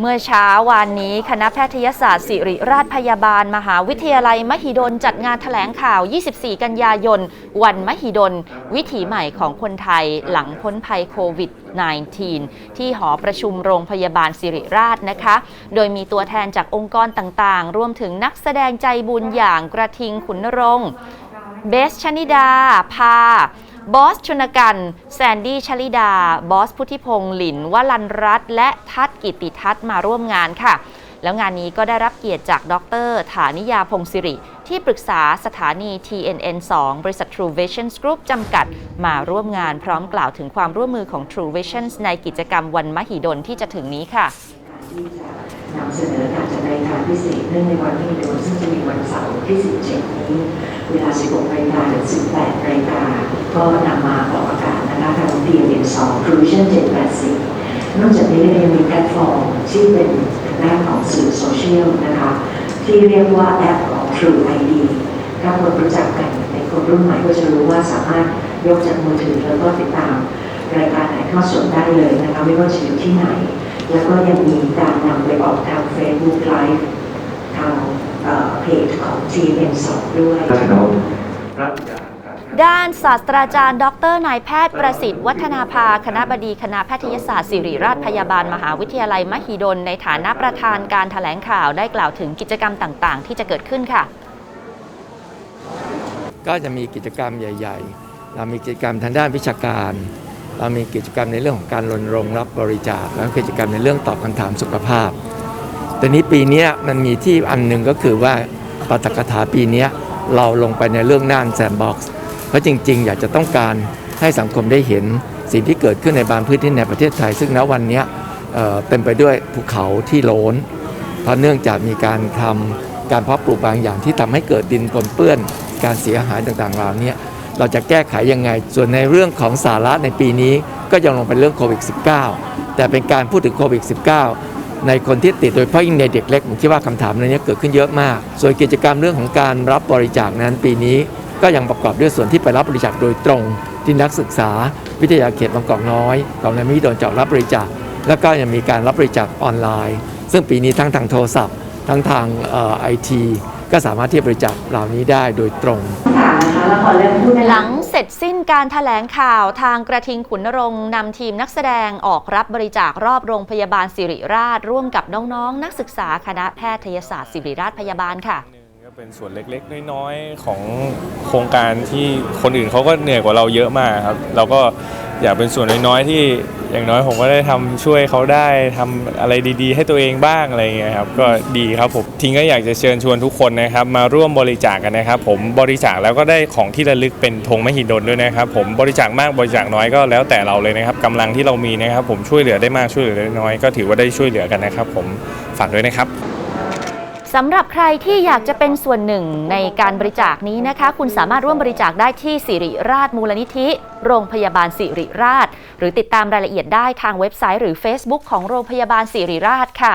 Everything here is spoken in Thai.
เมื่อเช้าวานนี้คณะแพทยศาสตร์ศิริราชพยาบาล มหาวิทยาลัย มหิดลจัดงานแถลงข่าว 24 กันยายน วันมหิดล วิถีใหม่ของคนไทยหลังพ้นภัยโควิด -19 ที่หอประชุมโรงพยาบาลสิริราชนะคะ โดยมีตัวแทนจากองค์กรต่างๆ รวมถึงนักแสดงใจบุญอย่างกระทิงขุนรงเบสชนิดา พา บอสชนกัน แซนดี้ชลิดา บอสพุทธิพงษ์หลินวลันรัตน์และทัศกิติทัศน์มาร่วมงานค่ะ แล้วงานนี้ก็ได้รับเกียรติจากดร ฐานิยาพงศิริ ที่ปรึกษาสถานี TNN 2 บริษัท True Visions Group จำกัด มาร่วมงานพร้อมกล่าวถึงความร่วมมือของ True Visions ในกิจกรรมวันมหิดลที่จะถึงนี้ค่ะที่จะนำเสนอการจัดรายการพิเศษเนื่องในวันที่โดนซึ่งจะมี ที่17นี้ เวลา 16นาฬิกาถึง 18นาฬิกาก็นำมาออกอากาศนะคะทาง DN 2 True Vision 784นอกจากนี้ยังมีแพลตฟอร์มที่เป็นทางด้าของสื่อโซเชียลนะคะ ที่เรียกว่าแอปของ True ID ถ้าคนรู้จักกันในคนรุ่นใหม่ก็จะรู้ว่าสามารถยกจากมือถือแล้วก็ติดตามรายการถ่ายทอดสดได้เลยนะคะไม่ว่าจะอยู่ที่ไหน แล้วก็ยังมีการนำไปออกทาง Facebook Live เอ่อเพจของ GM2 ด้วยรัชนกรัตยาการด้านศาสตราจารย์ ดรนายแพทย์ประสิทธิ์วัฒนาภาคณะบดีคณะแพทยศาสตร์ศิริราชพยาบาลมหาวิทยาลัยมหิดล ในฐานะประธานการถแถลงข่าวได้กล่าวถึงกิจกรรมต่างๆ ที่จะเกิดขึ้นค่ะ ก็จะมีกิจกรรมใหญ่ ๆ เรามีกิจกรรมทางด้านวิชาการ เรามีกิจกรรมในเรื่องของการรณรงค์รับบริจาคแล้วก็กิจกรรมในเรื่องตอบคำถามสุขภาพแต่นี้ปีเนี้ยมันมีที่อันหนึ่งก็คือว่า ปาฐกถาปีนี้เราลงไปในเรื่องน่านแซนบ็อกซ์เพราะจริง ๆ อยากจะต้องการให้สังคมได้เห็นสิ่งที่เกิดขึ้นในบางพื้นที่ในประเทศไทย ซึ่งณวันนี้เต็มไปด้วยภูเขาที่โลนเพราะเนื่องจากมีการทำการเพาะปลูกบางอย่างที่ทำให้เกิดดินปนเปื้อนการเสียหายต่างๆเหล่านี้เราจะแก้ไขยังไง ส่วนในเรื่องของสาระในปีนี้ก็ยังลงเป็นเรื่องโควิด -19 แต่เป็นการพูดถึงโควิด -19 ในคนที่ติดโดยเฉพาะยิ่งในเด็กเล็กผมคิดว่าคำถามในนี้เกิดขึ้นเยอะมาก ส่วนกิจกรรมเรื่องของการรับบริจาคนั้นปีนี้ ก็ยังประกอบด้วยส่วนที่ไปรับบริจาคโดยตรง ที่นักศึกษา วิทยาเขตบางกอกน้อยของนามิโดนเจาะรับบริจาค แล้วก็ยังมีการรับบริจาคออนไลน์ ซึ่งปีนี้ทั้งทางโทรศัพท์ ทั้งทางไอทีก็สามารถที่จะบริจาคเหล่านี้ได้โดยตรง นะคะแล้วขอเริ่มพูดหลังเสร็จสิ้นการถแถลงข่าวทางกระทิงขุนนรงค์นำทีมนักแสดงออกรับบริจาครอบโรงพยาบาลสิริราช ร่วมกับน้องๆ นักศึกษาคณะแพทยศาสตร์ศิริราชพยาบาลค่ะ หนึ่งก็เป็นส่วนเล็กๆ น้อยๆ ของโครงการที่คนอื่นเขาก็เหนื่อยกว่าเราเยอะมากครับ เราก็ อยากเป็นส่วนน้อยๆที่อย่างน้อยผมก็ได้ทำช่วยเขาได้ทำอะไรดีๆ ให้ตัวเองบ้างอะไรเงี้ยครับก็ดีครับผมทิ้งก็อยากจะเชิญชวนทุกคนนะครับ มาร่วมบริจาคกันนะครับ ผมบริจาคแล้วก็ได้ของที่ระลึกเป็นธงมหิดลด้วยนะครับ ผมบริจาคมากบริจาคน้อยก็แล้วแต่เราเลยนะครับกำลังที่เรามีนะครับ ผมช่วยเหลือได้มากช่วยเหลือได้น้อยก็ถือว่าได้ช่วยเหลือกันนะครับ ผมฝากด้วยนะครับ สำหรับใครที่อยากจะเป็นส่วนหนึ่งในการบริจาคนี้นะคะ คุณสามารถร่วมบริจาคได้ที่สิริราชมูลนิธิ โรงพยาบาลสิริราช หรือติดตามรายละเอียดได้ทางเว็บไซต์หรือ Facebook ของโรงพยาบาลสิริราชค่ะ